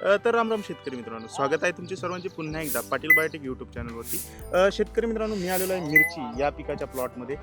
तर राम राम शेतकरी मित्रांनो स्वागत आहे तुमचे सर्वांचे पुन्हा एकदा पाटील बायोटेक यूट्यूब चॅनलवरती शेतकरी मित्रांनो मी आलेलो आहे मिरची या पिकाच्या प्लॉटमध्ये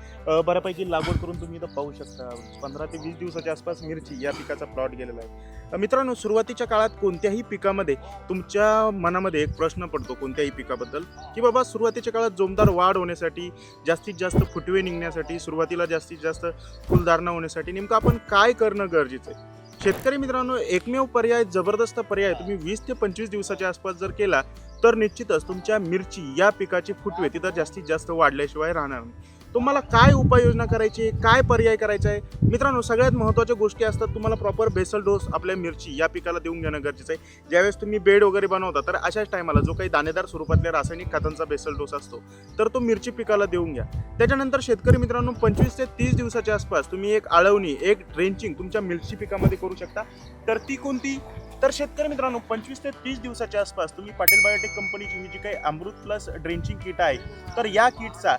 बऱ्यापैकी लागवड करून तुम्ही इथं पाहू शकता. पंधरा ते वीस दिवसाच्या आसपास मिरची या पिकाचा प्लॉट गेलेला आहे. मित्रांनो सुरुवातीच्या काळात कोणत्याही पिकामध्ये तुमच्या मनामध्ये एक प्रश्न पडतो कोणत्याही पिकाबद्दल की बाबा सुरुवातीच्या काळात जोमदार वाढ होण्यासाठी जास्तीत जास्त फुटवे निघण्यासाठी सुरुवातीला जास्तीत जास्त फुलधारणा होण्यासाठी नेमकं आपण काय करणं गरजेचं आहे? शेतकरी मित्रांनो एकमेव पर्याय जबरदस्त पर्याय तुम्ही वीस ते पंचवीस दिवसाच्या आसपास जर केला तर निश्चितच तुमच्या मिरची या पिकाची फुटवे तिथं जास्तीत जास्त वाढल्याशिवाय राहणार नाही. तुम्हाला काय उपाययोजना करायची आहे? काय पर्याय करायचा आहे? मित्रांनो सगळ्यात महत्त्वाच्या गोष्टी असतात तुम्हाला प्रॉपर बेसल डोस आपल्या मिरची या पिकाला देऊन घेणं गरजेचं आहे. ज्यावेळेस तुम्ही बेड वगैरे बनवता तर अशाच टायमाला जो काही दाणेदार स्वरूपातल्या रासायनिक खतांचा बेसल डोस असतो तर तो मिरची पिकाला देऊन घ्या. त्याच्यानंतर शेतकरी मित्रांनो पंचवीस ते तीस दिवसाच्या आसपास तुम्ही एक आळवणी एक ड्रेंचिंग तुमच्या मिरची पिकामध्ये करू शकता. तर ती कोणती? तर शेतकरी मित्रांनो पंचवीस ते तीस दिवसाच्या आसपास तुम्ही पाटील बायोटेक कंपनीची ही जी काही अमृत प्लस ड्रेंचिंग किट आहे तर या किटचा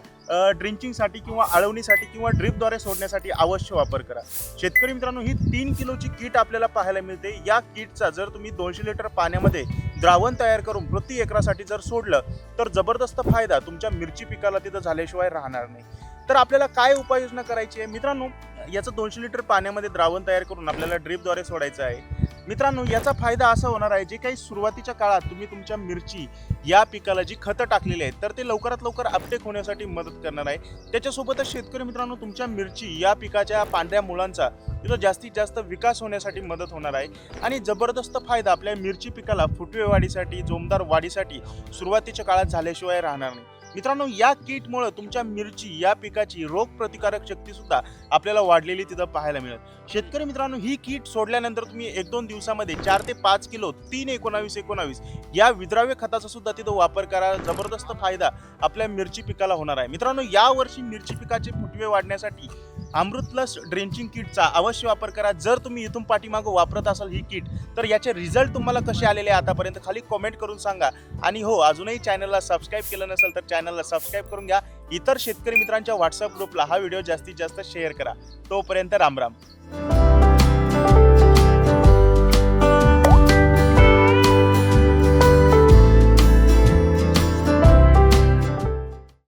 ड्रिंचिंगसाठी किंवा आळवणीसाठी किंवा ड्रिपद्वारे सोडण्यासाठी अवश्य वापर करा. शेतकरी मित्रांनो ही तीन किलोची किट आपल्याला पाहायला मिळते. या किटचा जर तुम्ही दोनशे लिटर पाण्यामध्ये द्रावण तयार करून प्रति एकरासाठी जर सोडलं तर जबरदस्त फायदा तुमच्या मिरची पिकाला तिथं झाल्याशिवाय राहणार नाही. तर आपल्याला काय उपाययोजना करायची आहे? मित्रांनो याचं दोनशे लिटर पाण्यामध्ये द्रावण तयार करून आपल्याला ड्रिपद्वारे सोडायचं आहे. मित्रांनो याचा फायदा असा होणार आहे जे काही सुरुवातीच्या काळात तुम्ही तुमच्या मिरची या पिकाला जी खतं टाकलेली आहेत तर ते लवकरात लवकर अपटेक होण्यासाठी मदत करणार आहे. त्याच्यासोबतच शेतकरी मित्रांनो तुमच्या मिरची या पिकाच्या पांढऱ्या मुळांचा तिथं जास्तीत जास्त विकास होण्यासाठी मदत होणार आहे. आणि जबरदस्त फायदा आपल्या मिरची पिकाला फुटवे वाढीसाठी जोमदार वाढीसाठी सुरुवातीच्या काळात झाल्याशिवाय राहणार नाही. मित्रांनो या किटमुळे तुमच्या मिरची या पिकाची रोगप्रतिकारक शक्ती सुद्धा आपल्याला वाढलेली तिथं पाहायला मिळेल. शेतकरी मित्रांनो ही किट सोडल्यानंतर तुम्ही एक दोन दिवसामध्ये चार ते पाच किलो तीन एकोणावीस एकोणावीस या विद्राव्य खताचा सुद्धा तिथं वापर करा. जबरदस्त फायदा आपल्या मिरची पिकाला होणार आहे. मित्रांनो यावर्षी मिरची पिकाचे फुटवे वाढण्यासाठी अमृतलस ड्रेंचिंग किटचा अवश्य वापर करा. जर तुम्ही इथून पाठीमागं वापरत असाल ही किट तर याचे रिझल्ट तुम्हाला कसे आलेले आतापर्यंत खाली कॉमेंट करून सांगा. आणि हो अजूनही चॅनलला सबस्क्राईब केलं नसेल तर चॅनलला सबस्क्राईब करून घ्या. इतर शेतकरी मित्रांच्या व्हॉट्सअप ग्रुपला हा व्हिडिओ जास्तीत जास्त शेअर करा. तोपर्यंत राम राम